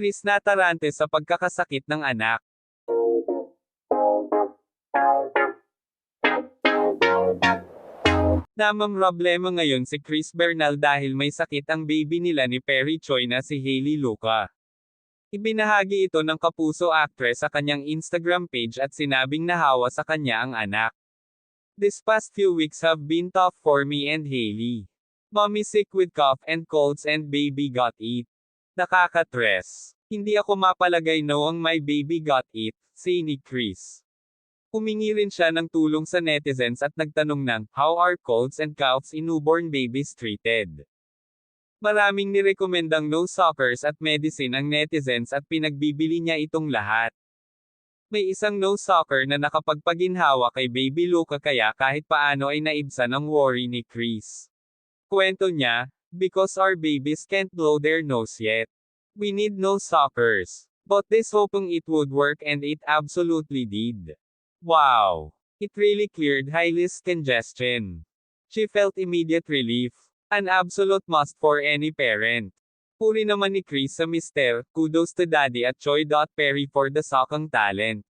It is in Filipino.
Chris natarante sa pagkakasakit ng anak. Namang problema ngayon si Chris Bernal dahil may sakit ang baby nila ni Perry Choi na si Hailey Luca. Ibinahagi ito ng kapuso actress sa kanyang Instagram page at sinabing nahawa sa kanya ang anak. This past few weeks have been tough for me and Hailey. Mommy sick with cough and colds and baby got it. Nakakatres. Hindi ako mapalagay knowing my baby got it, say ni Chris. Humingi rin siya ng tulong sa netizens at nagtanong ng, how are colds and coughs in newborn babies treated? Maraming nirekomendang no suckers at medicine ang netizens at pinagbibili niya itong lahat. May isang no sucker na nakapagpaginhawa kay Baby Luca kaya kahit paano ay naibsan ang worry ni Chris. Kwento niya, because our babies can't blow their nose yet. We need no suckers. But this hoping it would work and it absolutely did. Wow! It really cleared Hailey's congestion. She felt immediate relief. An absolute must for any parent. Puri naman ni Chris sa mister, kudos to daddy at Choi. Perry for the sakang talent.